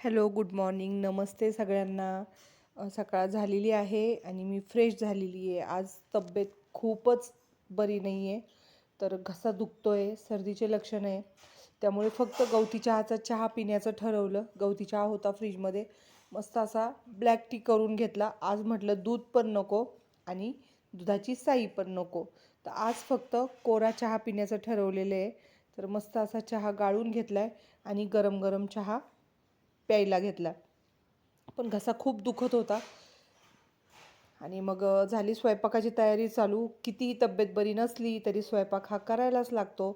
Hello good morning. नमस्ते सगळ्यांना. सकाळ झालेली आहे आणि मी फ्रेश झालेली आहे. आज तब्येत खूपच बरी नाही आहे तर घसा दुखतो आहे सर्दीचे लक्षण आहे. त्यामुळे फक्त गवती चहाचा चहा पिण्याचं ठरवलं. गवती चहा होता फ्रीजमध्ये. मस्त असा ब्लॅक टी करून घेतला. आज म्हटलं दूध पण नको आणि दुधाची साई पण नको. तर आज फक्त कोरा चहा पिण्याचं ठरवलेलं आहे. तर मस्त असा चहा गाळून घेतला आहे आणि गरम गरम चहा प्यायला घेतला. पण घसा खूप दुखत होता. आणि मग झाली स्वयंपाकाची तयारी चालू. कितीही तब्येत बरी नसली तरी स्वयंपाक हा करायलाच लागतो.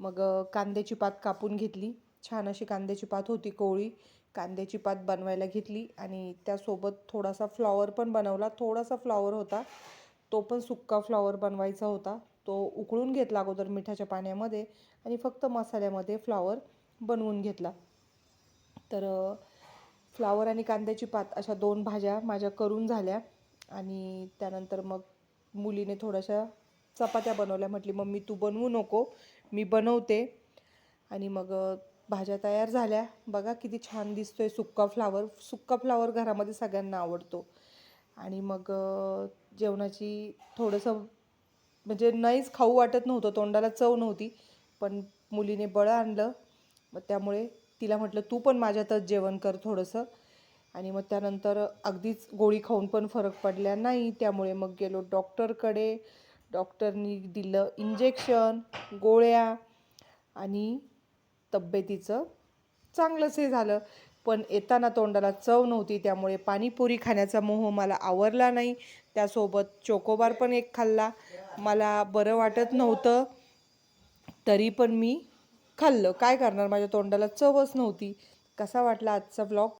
मग कांद्याची पात कापून घेतली. छान अशी कांद्याची पात होती कोवळी. कांद्याची पात बनवायला घेतली आणि त्यासोबत थोडासा फ्लॉवर पण बनवला. थोडासा फ्लॉवर होता. तो पण सुक्का फ्लॉवर बनवायचा होता. तो उकळून घेतला अगोदर मिठाच्या पाण्यामध्ये आणि फक्त मसाल्यामध्ये फ्लॉवर बनवून घेतला. तर फ्लावर आणि कांद्याची पात अशा दोन भाज्या माझ्या करून झाल्या आणि त्यानंतर मग मुलीने थोड्याशा चपात्या बनवल्या. म्हटली मम्मी तू बनवू नको मी बनवते. आणि मग भाज्या तयार झाल्या. बघा किती छान दिसतोय सुक्का फ्लावर. सुक्का फ्लावर घरामध्ये सगळ्यांना आवडतो. आणि मग जेवणाची थोडंसं म्हणजे नाहीच खाऊ वाटत नव्हतं तोंडाला चव नव्हती पण मुलीने बळं आणलं. मग त्यामुळे तिला म्हटलं तू पण माझ्यातच जेवण कर थोडंसं. आणि मग त्यानंतर अगदीच गोळी खाऊन पण फरक पडल्या नाही. त्यामुळे मग गेलो डॉक्टरकडे. डॉक्टरनी दिलं इंजेक्शन गोळ्या आणि तब्येतीचं चांगलंच हे झालं. पण येताना तोंडाला चव नव्हती. त्यामुळे पाणीपुरी खाण्याचा मोह मला आवरला नाही. त्यासोबत चोकोबार पण एक खाल्ला. मला बरं वाटत नव्हतं. तरी पण मी खाल्लं? काय करणार? माझ्या तोंडाला चवच नव्हती. कसा वाटला आजचा ब्लॉग